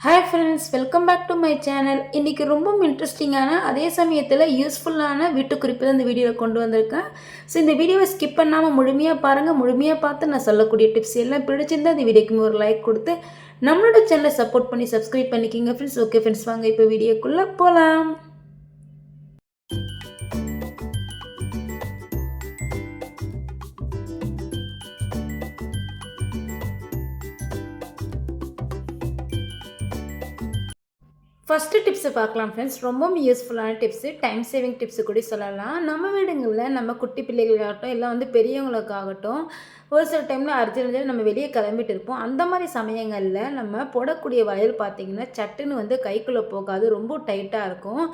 Hi friends welcome back to my channel இன்றைக்கி ரொம்ப இன்ட்ரெஸ்டிங்கான அதே சமயத்தில் யூஸ்ஃபுல்லான வீட்டு குறிப்பு தான் இந்த வீடியோவில் கொண்டு வந்திருக்கேன். ஸோ இந்த வீடியோவை ஸ்கிப் பண்ணாமல் முழுமையாக பாருங்கள் முழுமையாக பார்த்து நான் சொல்லக்கூடிய டிப்ஸ் எல்லாம் பிடிச்சிருந்தா இந்த வீடியோக்கு ஒரு லைக் கொடுத்து நம்மளோட சேனலை சப்போர்ட் பண்ணி சப்ஸ்கிரைப் பண்ணிக்கிங்க. ஃப்ரெண்ட்ஸ் ஓகே ஃப்ரெண்ட்ஸ் வாங்க இப்போ வீடியோக்குள்ளே போகலாம் ஃபஸ்ட்டு டிப்ஸை பார்க்கலாம் ஃப்ரெண்ட்ஸ் ரொம்பவும் யூஸ்ஃபுல்லான டிப்ஸு டைம் சேவிங் டிப்ஸு கூட சொல்லலாம். நம்ம வீடுங்களில் நம்ம குட்டி பிள்ளைகளாகட்டும் இல்லை வந்து பெரியவங்களுக்காகட்டும் ஒரு சில டைமில் அர்ஜென்ட் நம்ம வெளியே கிளம்பிட்டு இருப்போம். அந்த மாதிரி சமயங்களில் நம்ம போடக்கூடிய வயல் பார்த்திங்கன்னா சட்டுன்னு வந்து கைக்குள்ளே போகாது ரொம்ப டைட்டாக இருக்கும்.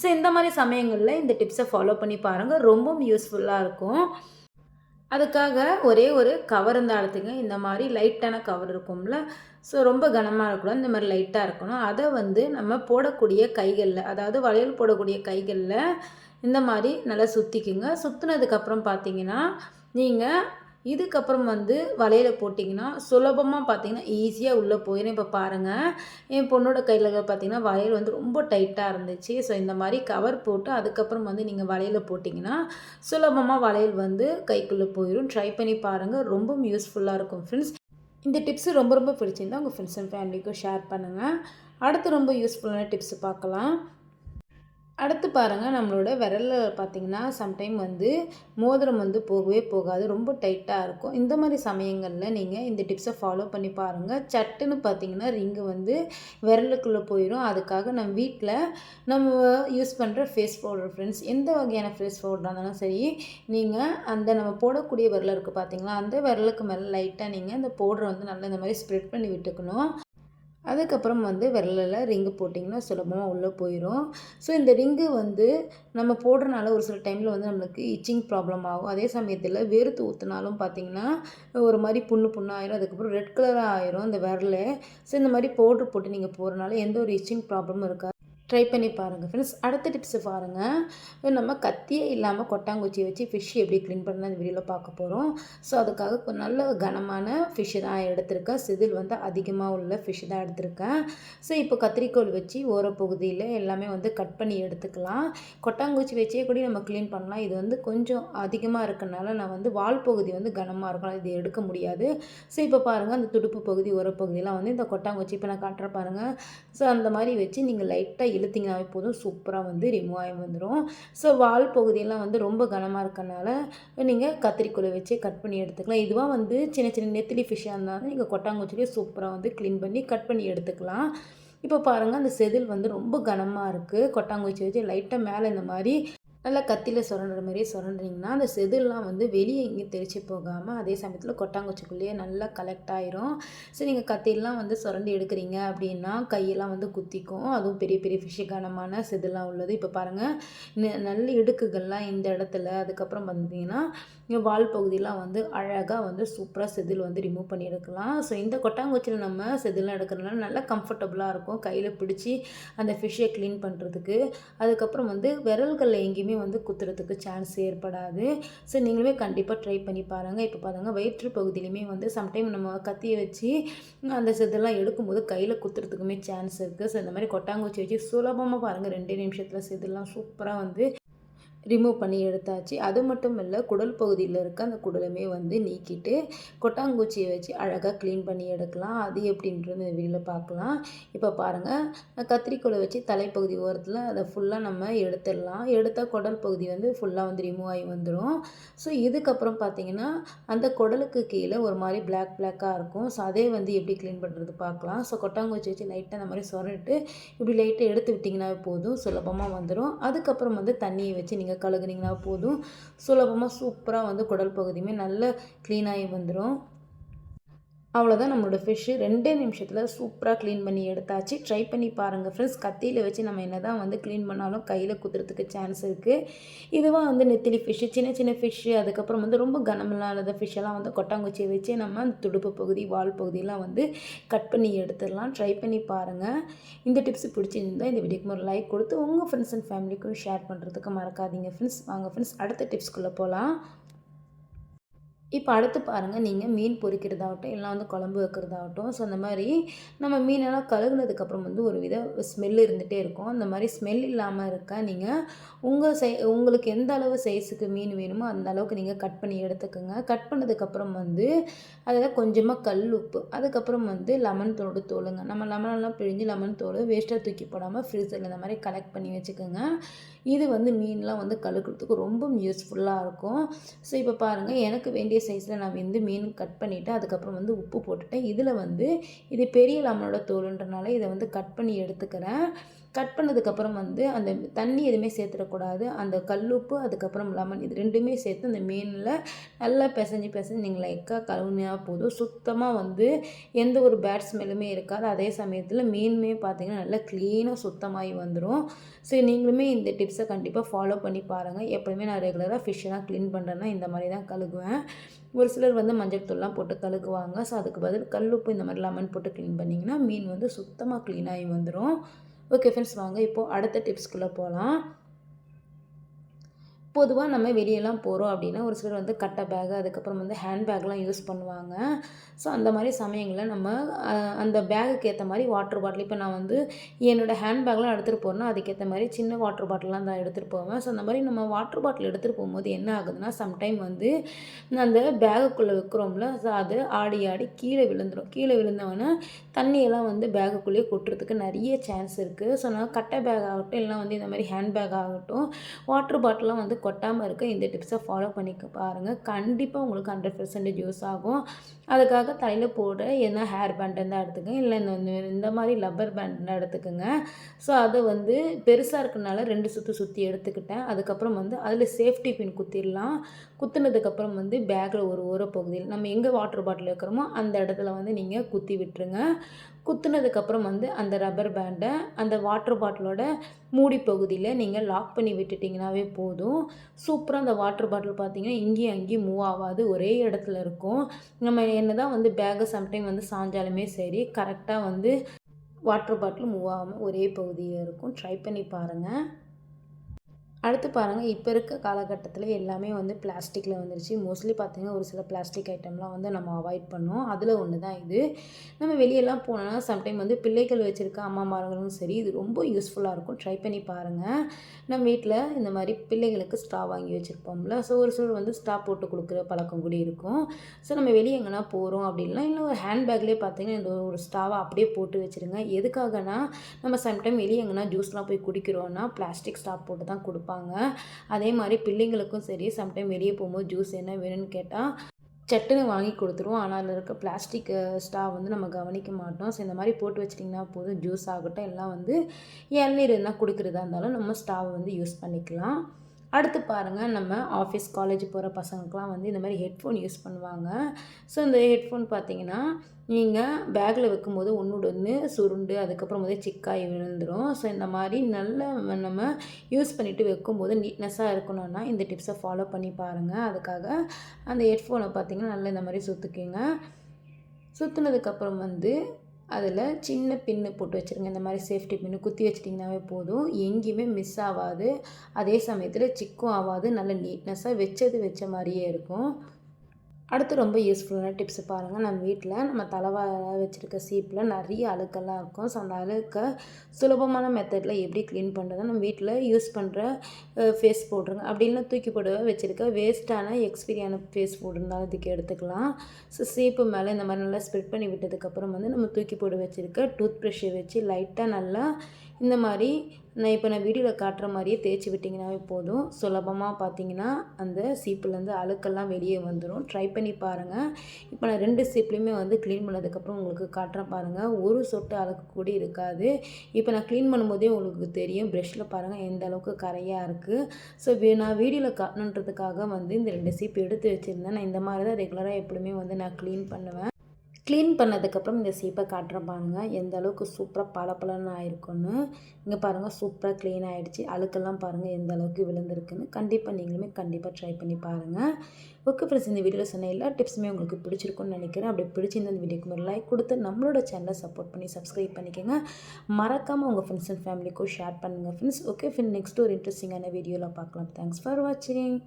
ஸோ இந்த மாதிரி சமயங்களில் இந்த டிப்ஸை ஃபாலோ பண்ணி பாருங்கள் ரொம்பவும் யூஸ்ஃபுல்லாக இருக்கும். அதுக்காக ஒரே ஒரு கவர் இருந்தால் இந்த மாதிரி லைட்டான கவர் இருக்கும்ல. ஸோ ரொம்ப கனமாக இருக்கணும். இந்த மாதிரி லைட்டாக இருக்கணும். அதை வந்து நம்ம போடக்கூடிய கைகளில் அதாவது வளையல் போடக்கூடிய கைகளில் இந்த மாதிரி நல்லா சுற்றிக்குங்க சுற்றுனதுக்கப்புறம் பார்த்தீங்கன்னா நீங்கள் இதுக்கப்புறம் வந்து வலையில் போட்டிங்கன்னா சுலபமாக பார்த்தீங்கன்னா ஈஸியாக உள்ளே போயிடும் இப்போ பாருங்கள் என் பொண்ணோட கையில் பார்த்தீங்கன்னா வளையல் வந்து ரொம்ப டைட்டாக இருந்துச்சு. ஸோ இந்த மாதிரி கவர் போட்டு அதுக்கப்புறம் வந்து நீங்கள் வலையில் போட்டிங்கன்னா சுலபமாக வளையல் வந்து கைக்குள்ளே போயிடும் ட்ரை பண்ணி பாருங்கள் ரொம்பவும் யூஸ்ஃபுல்லாக இருக்கும் ஃப்ரெண்ட்ஸ் இந்த டிப்ஸு ரொம்ப ரொம்ப பிடிச்சிருந்தா உங்கள் ஃப்ரெண்ட்ஸ் அண்ட் ஃபேமிலிக்கும் ஷேர் பண்ணுங்கள் அடுத்து ரொம்ப யூஸ்ஃபுல்லான டிப்ஸ் பார்க்கலாம். அடுத்து பாருங்கள் நம்மளோட விரலில் பார்த்திங்கன்னா சம்டைம் வந்து மோதிரம் வந்து போகவே போகாது. ரொம்ப டைட்டாக இருக்கும். இந்த மாதிரி சமயங்களில் நீங்கள் இந்த டிப்ஸை ஃபாலோ பண்ணி பாருங்கள் சட்டுன்னு பார்த்தீங்கன்னா ரிங்கு வந்து விரலுக்குள்ளே போயிடும் அதுக்காக நம்ம வீட்டில் நம்ம யூஸ் பண்ணுற ஃபேஸ் பவுடர் ஃப்ரெண்ட்ஸ் எந்த வகையான ஃபேஸ் பவுடராக இருந்தாலும் சரி நீங்கள் அந்த நம்ம போடக்கூடிய விரல் இருக்குது பார்த்தீங்களா அந்த விரலுக்கு மேலே லைட்டாக நீங்கள் அந்த பவுடரை வந்து நல்லா இந்த மாதிரி ஸ்ப்ரெட் பண்ணி விட்டுக்கணும். அதுக்கப்புறம் வந்து விரலில் ரிங்கு போட்டிங்கன்னா சுலபமாக உள்ளே போயிடும் ஸோ இந்த ரிங்கு வந்து நம்ம போடுறனால ஒரு சில டைமில் வந்து நம்மளுக்கு இச்சிங் ப்ராப்ளம் ஆகும். அதே சமயத்தில் வேர்த்து ஊற்றினாலும் பார்த்திங்கன்னா ஒரு மாதிரி புண்ணு புண்ணாயிரும் அதுக்கப்புறம் ரெட் கலராக ஆயிரும் இந்த விரலை. ஸோ இந்த மாதிரி பவுட்ரு போட்டு நீங்கள் போகிறனால எந்த ஒரு இச்சிங் ப்ராப்ளமும் இருக்காது. ட்ரை பண்ணி பாருங்கள் ஃப்ரெண்ட்ஸ் அடுத்த டிப்ஸு பாருங்கள் நம்ம கத்தியே இல்லாமல் கொட்டாங்குச்சி வச்சு ஃபிஷ் எப்படி க்ளீன் பண்ண அந்த வீடியோவில் பார்க்க போகிறோம் ஸோ அதுக்காக நல்ல கனமான ஃபிஷ்ஷு தான் எடுத்திருக்கேன். சிதில் வந்து அதிகமாக உள்ள ஃபிஷ்ஷு தான் எடுத்திருக்கேன். ஸோ இப்போ கத்திரிக்கோள் வச்சு ஓர பகுதியில் எல்லாமே வந்து கட் பண்ணி எடுத்துக்கலாம். கொட்டாங்குச்சி வச்சே கூட நம்ம க்ளீன் பண்ணலாம். இது வந்து கொஞ்சம் அதிகமாக இருக்கனால நான் வந்து வால் பகுதி வந்து கனமாக இருக்கும். இது எடுக்க முடியாது. ஸோ இப்போ பாருங்கள் அந்த துடுப்பு பகுதி உர பகுதியெலாம் வந்து இந்த கொட்டாங்குச்சி இப்போ நான் காட்டுற பாருங்கள் ஸோ அந்த மாதிரி வச்சு நீங்கள் லைட்டாக இழுத்திங்கனாவே போதும் சூப்பராக வந்து ரிமூவ் ஆகி வந்துடும் ஸோ வால் பகுதியெல்லாம் வந்து ரொம்ப கனமாக இருக்கனால நீங்கள் கத்திரிக்கோலை வச்சு கட் பண்ணி எடுத்துக்கலாம். இதுவாக வந்து சின்ன சின்ன நெத்திலி ஃபிஷ்ஷாக இருந்தாலும் நீங்கள் கொட்டாங்குச்சிலேயே சூப்பராக வந்து க்ளீன் பண்ணி கட் பண்ணி எடுத்துக்கலாம். இப்போ பாருங்கள் அந்த செதில் வந்து ரொம்ப கனமாக இருக்குது கொட்டாங்குச்சி வச்சு லைட்டாக மேலே இந்த மாதிரி நல்லா கத்தியில் சுரண்டுற மாதிரியே சுரண்டுனீங்கன்னா அந்த செதில்லாம் வந்து வெளியே எங்கேயும் தெரிச்சு போகாமல் அதே சமயத்தில் கொட்டாங்குச்சிக்குள்ளேயே நல்லா கலெக்ட் ஆயிரும். சரி நீங்கள் கத்தியெல்லாம் வந்து சுரண்டி எடுக்கிறீங்க அப்படின்னா கையெல்லாம் வந்து குத்திக்கும். அதுவும் பெரிய பெரிய ஃபிஷ்ஷு கனமான உள்ளது. இப்போ பாருங்கள் நல்ல இடுக்குகள்லாம் இந்த இடத்துல. அதுக்கப்புறம் பார்த்தீங்கன்னா வால் பகுதியெலாம் வந்து அழகாக வந்து சூப்பராக செதில் வந்து ரிமூவ் பண்ணி எடுக்கலாம். ஸோ இந்த கொட்டாங்குச்சியில் நம்ம செதிலாம் எடுக்கிறதுனால நல்லா கம்ஃபர்டபுளாக இருக்கும். கையில் பிடிச்சி அந்த ஃபிஷ்ஷை க்ளீன் பண்ணுறதுக்கு அதுக்கப்புறம் வந்து விரல்களில் எங்கேயுமே எதுவுமே வந்து குத்துறதுக்கு சான்ஸ் ஏற்படாது. ஸோ நீங்களுமே கண்டிப்பாக ட்ரை பண்ணி பாருங்கள் இப்போ பாருங்கள் வயிற்று பகுதியிலையுமே வந்து சம்டைம் நம்ம கத்தியை வச்சு அந்த செதெல்லாம் எடுக்கும்போது கையில் குத்துறதுக்குமே சான்ஸ் இருக்குது ஸோ இந்த மாதிரி கொட்டாங்குச்சி வச்சு சுலபமாக பாருங்கள் ரெண்டே நிமிஷத்தில் செதெல்லாம் சூப்பராக வந்து ரிமூவ் பண்ணி எடுத்தாச்சு. அது மட்டும் இல்லை குடல் பகுதியில் இருக்க அந்த குடலுமே வந்து நீக்கிட்டு கொட்டாங்குச்சியை வச்சு அழகாக க்ளீன் பண்ணி எடுக்கலாம். அது எப்படின்றது இந்த வீடியோவில் பார்க்கலாம். இப்போ பாருங்கள் கத்திரிக்கோலை வச்சு தலைப்பகுதி ஓரத்தில் அதை ஃபுல்லாக நம்ம எடுத்துடலாம். எடுத்தால் குடல் பகுதி வந்து ஃபுல்லாக வந்து ரிமூவ் ஆகி வந்துடும் ஸோ இதுக்கப்புறம் பார்த்தீங்கன்னா அந்த குடலுக்கு கீழே ஒரு மாதிரி பிளாக் பிளாக்காக இருக்கும். ஸோ அதே வந்து எப்படி க்ளீன் பண்ணுறது பார்க்கலாம். ஸோ கொட்டாங்குச்சி வச்சு லைட்டாக அந்த மாதிரி சொரட்டு இப்படி லைட்டாக எடுத்து விட்டிங்கன்னா போதும். சுலபமாக வந்துடும் அதுக்கப்புறம் வந்து தண்ணியை வச்சு நீங்கள் நீங்கள் கழுகுனீங்கன்னா போதும். சுலபமாக சூப்பராக வந்து குடல் பகுதியுமே நல்ல க்ளீனாகி வந்துடும் அவ்வளோதான் நம்மளோட ஃபிஷ்ஷு ரெண்டே நிமிஷத்தில் சூப்பராக க்ளீன் பண்ணி எடுத்தாச்சு. ட்ரை பண்ணி பாருங்கள் ஃப்ரெண்ட்ஸ் கத்தியில் வச்சு நம்ம என்ன தான் வந்து க்ளீன் பண்ணாலும் கையில் குத்துறதுக்கு சான்ஸ் இருக்குது இதுவாக வந்து நெத்திலி ஃபிஷ்ஷு சின்ன சின்ன ஃபிஷ்ஷு அதுக்கப்புறம் வந்து ரொம்ப கனமில்லாத ஃபிஷ்ஷெல்லாம் வந்து கொட்டாங்குச்சியை வச்சு நம்ம அந்த துடுப்பு பகுதி வால் பகுதியெல்லாம் வந்து கட் பண்ணி எடுத்துடலாம். ட்ரை பண்ணி பாருங்கள் இந்த டிப்ஸ் பிடிச்சிருந்தால் இந்த வீடியோக்கு ஒரு லைக் கொடுத்து உங்கள் ஃப்ரெண்ட்ஸ் அண்ட் ஃபேமிலிக்கும் ஷேர் பண்ணுறதுக்கு மறக்காதீங்க ஃப்ரெண்ட்ஸ் வாங்க ஃப்ரெண்ட்ஸ் அடுத்த டிப்ஸ்க்குள்ளே போகலாம் இப்போ அடுத்து பாருங்கள் நீங்கள் மீன் பொறிக்கிறதாகட்டும் இல்லை வந்து குழம்பு வைக்கிறதாகட்டும் ஸோ அந்த மாதிரி நம்ம மீனெல்லாம் கழுகுனதுக்கப்புறம் வந்து ஒரு வித ஸ்மெல் இருந்துகிட்டே இருக்கும். அந்த மாதிரி ஸ்மெல் இல்லாமல் இருக்க நீங்கள் உங்கள் சை உங்களுக்கு எந்த அளவு சைஸுக்கு மீன் வேணுமோ அந்த அளவுக்கு நீங்கள் கட் பண்ணி எடுத்துக்கோங்க. கட் பண்ணதுக்கப்புறம் வந்து அதில் கொஞ்சமாக கல் உப்பு அதுக்கப்புறம் வந்து லெமன் தோடு தோலுங்க. நம்ம லெமனெல்லாம் பிழிஞ்சு லெமன் தோடு வேஸ்ட்டாக தூக்கி போடாமல் ஃப்ரீசரில் இந்த மாதிரி கலெக்ட் பண்ணி வச்சுக்கோங்க. இது வந்து மீன்லாம் வந்து கழுக்கிறதுக்கு ரொம்ப யூஸ்ஃபுல்லாக இருக்கும். ஸோ இப்போ பாருங்கள் எனக்கு வேண்டிய சைஸில் நான் வந்து மீன் கட் பண்ணிவிட்டு அதுக்கப்புறம் வந்து உப்பு போட்டுட்டேன். இதில் வந்து இது பெரிய லெமனோட தோலுன்றனால இதை வந்து கட் பண்ணி எடுத்துக்கிறேன். கட் பண்ணதுக்கப்புறம் வந்து அந்த தண்ணி எதுவுமே சேர்த்துடக்கூடாது. அந்த கல்லுப்பு அதுக்கப்புறம் லெமன் இது ரெண்டுமே சேர்த்து அந்த மீனில் நல்லா பிசைஞ்சு பிசைஞ்சு நீங்கள் லைக்காக கழுவுனா போதும். சுத்தமாக வந்து எந்த ஒரு பேட் ஸ்மெல்லுமே இருக்காது. அதே சமயத்தில் மீனுமே பார்த்திங்கன்னா நல்லா க்ளீனாக சுத்தமாகி வந்துடும் ஸோ நீங்களுமே இந்த டிப்ஸை கண்டிப்பாக ஃபாலோ பண்ணி பாருங்கள் எப்போயுமே நான் ரெகுலராக ஃபிஷ்ஷெல்லாம் க்ளீன் பண்ணுறேன்னா இந்த மாதிரி தான் கழுகுவேன். ஒரு சிலர் வந்து மஞ்சள் தூள்லாம் போட்டு கழுகுவாங்க. ஸோ அதுக்கு பதில் கல் உப்பு இந்த மாதிரி லெமன் போட்டு க்ளீன் பண்ணிங்கன்னா மீன் வந்து சுத்தமாக க்ளீனாகி வந்துடும் ஓகே ஃப்ரெண்ட்ஸ் வாங்க. இப்போது அடுத்த டிப்ஸ்குள்ளே போகலாம் பொதுவாக நம்ம வெளியெல்லாம் போகிறோம் அப்படின்னா ஒரு சிலர் வந்து கட்டை பேக் அதுக்கப்புறம் வந்து ஹேண்ட் பேக்லாம் யூஸ் பண்ணுவாங்க. ஸோ அந்த மாதிரி சமயங்களில் நம்ம அந்த பேகுக்கு ஏற்ற மாதிரி வாட்டர் பாட்டில் இப்போ நான் வந்து என்னோடய ஹேண்ட் பேக்லாம் எடுத்துகிட்டு போகிறேன்னா அதுக்கேற்ற மாதிரி சின்ன வாட்டர் பாட்டிலாம் தான் எடுத்துகிட்டு போவேன். ஸோ அந்த மாதிரி நம்ம வாட்டர் பாட்டில் எடுத்துகிட்டு போகும்போது என்ன ஆகுதுன்னா சம்டைம் வந்து அந்த பேகுக்குள்ளே வைக்கிறோம்ல ஸோ அது ஆடி ஆடி கீழே விழுந்துடும் கீழே விழுந்தவொன்னே தண்ணியெல்லாம் வந்து பேகுக்குள்ளேயே கொட்டுறதுக்கு நிறைய சான்ஸ் இருக்குது ஸோ நான் கட்டை பேக் ஆகட்டும் இல்லைனா வந்து இந்த மாதிரி ஹேண்ட் பேக் ஆகட்டும் வாட்டர் பாட்டிலாம் வந்து கொட்டாமல் இருக்க இந்த டிப்ஸை ஃபாலோ பண்ணிக்க பாருங்கள் கண்டிப்பாக உங்களுக்கு ஹண்ட்ரட் பர்சன்டேஜ் யூஸ் ஆகும். அதுக்காக தலையில் போடுற என்ன ஹேர் பேண்ட் இருந்தால் எடுத்துக்கோங்க. இல்லை இந்த இந்த மாதிரி லப்பர் பேண்ட் இருந்தால் எடுத்துக்கோங்க. ஸோ அதை வந்து பெருசாக இருக்கனால ரெண்டு சுற்றி சுற்றி எடுத்துக்கிட்டேன். அதுக்கப்புறம் வந்து அதில் சேஃப்டி பின் குத்திடலாம் குத்துனதுக்கப்புறம் வந்து பேக்கில் ஒரு ஓர பகுதியில் நம்ம எங்கே வாட்டர் பாட்டில் வைக்கிறோமோ அந்த இடத்துல வந்து நீங்கள் குத்தி விட்டுருங்க. குத்துனதுக்கப்புறம் வந்து அந்த ரப்பர் பேண்டை அந்த வாட்டர் பாட்டிலோட மூடி பகுதியில் நீங்கள் லாக் பண்ணி விட்டுட்டிங்கனாவே போதும். சூப்பராக அந்த வாட்டர் பாட்டில் பார்த்தீங்கன்னா இங்கேயும் அங்கேயும் மூவ் ஆகாது. ஒரே இடத்துல இருக்கும். நம்ம என்ன தான் வந்து பேக்கை சம்டைம் வந்து சாஞ்சாலுமே சரி கரெக்டாக வந்து வாட்டர் பாட்டில் மூவ் ஆகாமல் ஒரே பகுதியில் இருக்கும். ட்ரை பண்ணி பாருங்கள் அடுத்து பாருங்கள் இப்போ இருக்க காலகட்டத்தில் எல்லாமே வந்து பிளாஸ்டிக்கில் வந்துருச்சு. மோஸ்ட்லி பார்த்திங்கன்னா ஒரு சில பிளாஸ்டிக் ஐட்டம்லாம் வந்து நம்ம அவாய்ட் பண்ணோம் அதில் ஒன்று தான் இது. நம்ம வெளியெல்லாம் போனால் சம்டைம் வந்து பிள்ளைகள் வச்சுருக்க அம்மாமார்களும் சரி இது ரொம்ப யூஸ்ஃபுல்லாக இருக்கும். ட்ரை பண்ணி பாருங்கள் நம்ம வீட்டில் இந்த மாதிரி பிள்ளைகளுக்கு ஸ்டா வாங்கி வச்சுருப்போம்ல. ஸோ ஒரு சிலர் வந்து ஸ்டா போட்டு கொடுக்குற பழக்கம் கூட இருக்கும். ஸோ நம்ம வெளியே எங்கன்னா போகிறோம் அப்படின்னா இல்லை ஒரு ஹேண்ட் பேக்லேயே பார்த்தீங்கன்னா இந்த ஒரு ஸ்டாவை அப்படியே போட்டு வச்சுருங்க. எதுக்காகனா நம்ம சம்டைம் வெளியே எங்கன்னா ஜூஸ்லாம் போய் குடிக்கிறோன்னா பிளாஸ்டிக் ஸ்டாப் போட்டு தான் கொடுப்போம் கொடுப்பாங்க அதே மாதிரி பிள்ளைங்களுக்கும் சரி சம்டைம் வெளியே போகும்போது ஜூஸ் என்ன வேணும்னு கேட்டால் சட்டுன்னு வாங்கி கொடுத்துருவோம். ஆனால் அதில் இருக்க பிளாஸ்டிக் ஸ்டா வந்து நம்ம கவனிக்க மாட்டோம். ஸோ இந்த மாதிரி போட்டு வச்சிட்டிங்கன்னா போதும். ஜூஸ் ஆகட்டும். எல்லாம் வந்து இளநீர் என்ன குடிக்கிறதா இருந்தாலும் நம்ம ஸ்டாவை வந்து யூஸ் பண்ணிக்கலாம். அடுத்து பாருங்கள் நம்ம ஆஃபீஸ் காலேஜ் போகிற பசங்களுக்குலாம் வந்து இந்த மாதிரி ஹெட்ஃபோன் யூஸ் பண்ணுவாங்க. ஸோ இந்த ஹெட்ஃபோன் பார்த்தீங்கன்னா நீங்கள் பேக்கில் வைக்கும்போது ஒன்றோட ஒன்று சுருண்டு அதுக்கப்புறம் வந்து சிக்காய் விழுந்துடும் ஸோ இந்த மாதிரி நல்ல நம்ம யூஸ் பண்ணிவிட்டு வைக்கும்போது நீட்னஸாக இருக்கணும்னா இந்த டிப்ஸை ஃபாலோ பண்ணி பாருங்கள் அதுக்காக அந்த ஹெட்ஃபோனை பார்த்திங்கன்னா நல்லா இந்த மாதிரி சுற்றுக்குங்க சுற்றுனதுக்கப்புறம் வந்து அதில் சின்ன பின்னு போட்டு வச்சுருங்க. இந்த மாதிரி சேஃப்டி பின்னு குத்தி வச்சிட்டிங்கனாவே போதும். எங்கேயுமே மிஸ் ஆகாது. அதே சமயத்தில் சிக்கும் ஆகாது. நல்ல நீட்னஸாக வச்சது வச்ச மாதிரியே இருக்கும். அடுத்து ரொம்ப யூஸ்ஃபுல்லான டிப்ஸு பாருங்கள் நம்ம வீட்டில் நம்ம தலைவார வச்சுருக்க சீப்பில் நிறைய அழுக்கெல்லாம் இருக்கும். ஸோ அந்த அழுக்கை சுலபமான மெத்தடில் எப்படி க்ளீன் பண்ணுறது நம்ம வீட்டில் யூஸ் பண்ணுற ஃபேஸ் போடுறோங்க அப்படின்னு தூக்கி போடவே வச்சுருக்க வேஸ்ட்டான எக்ஸ்பீரியான ஃபேஸ் பவுடர் இதுக்கு எடுத்துக்கலாம். ஸோ சீப்பு மேலே இந்த மாதிரி நல்லா ஸ்ப்ரெட் பண்ணி விட்டதுக்கப்புறம் வந்து நம்ம தூக்கி போட வச்சுருக்க டூத் ப்ரஷ்ஷை வச்சு லைட்டாக நல்லா இந்த மாதிரி நான் இப்போ நான் வீடியோவில் காட்டுற மாதிரியே தேய்ச்சி விட்டிங்கனாவே போதும். சுலபமாக பார்த்தீங்கன்னா அந்த சீப்புலேருந்து அழுக்கெல்லாம் வெளியே வந்துடும் ட்ரை பண்ணி பாருங்கள் இப்போ நான் ரெண்டு சீப்லேயுமே வந்து க்ளீன் பண்ணதுக்கப்புறம் உங்களுக்கு காட்டுறேன் பாருங்கள் ஒரு சொட்டு அழுக்கு கூட இருக்காது. இப்போ நான் க்ளீன் பண்ணும்போதே உங்களுக்கு தெரியும். ப்ரெஷ்ஷில் பாருங்கள் எந்த அளவுக்கு கரையாக இருக்குது ஸோ நான் வீடியோவில் காட்டணுன்றதுக்காக வந்து இந்த ரெண்டு சீப் எடுத்து வச்சுருந்தேன். நான் இந்த மாதிரி தான் ரெகுலராக எப்பவுமே வந்து நான் க்ளீன் பண்ணுவேன். க்ளீன் பண்ணதுக்கப்புறம் இந்த சீப்பை காட்டுற பாருங்கள் எந்த அளவுக்கு சூப்பராக பளபளன்னு ஆயிருக்குன்னு இங்கே பாருங்கள் சூப்பராக க்ளீன் ஆகிடுச்சு அழுக்கெல்லாம் பாருங்கள் எந்த அளவுக்கு விழுந்திருக்குன்னு. கண்டிப்பாக நீங்களுமே கண்டிப்பாக ட்ரை பண்ணி பாருங்கள் ஓகே ஃப்ரெண்ட்ஸ் இந்த வீடியோவில் சொன்ன எல்லா டிப்ஸுமே உங்களுக்கு பிடிச்சிருக்குன்னு நினைக்கிறேன். அப்படி பிடிச்சிருந்த இந்த வீடியோக்கு ஒரு லைக் கொடுத்து நம்மளோட சேனலை சப்போர்ட் பண்ணி சப்ஸ்கிரைப் பண்ணிக்கோங்க. மறக்காமல் உங்கள் ஃப்ரெண்ட்ஸ் அண்ட் ஃபேமிலிக்கும் ஷேர் பண்ணுங்கள் ஃப்ரெண்ட்ஸ் ஓகே ஃப்ரெண்ட் நெக்ஸ்ட் ஒரு இன்ட்ரெஸ்டிங்கான வீடியோவில் பார்க்கலாம். தேங்க்ஸ் ஃபார் வாட்சிங்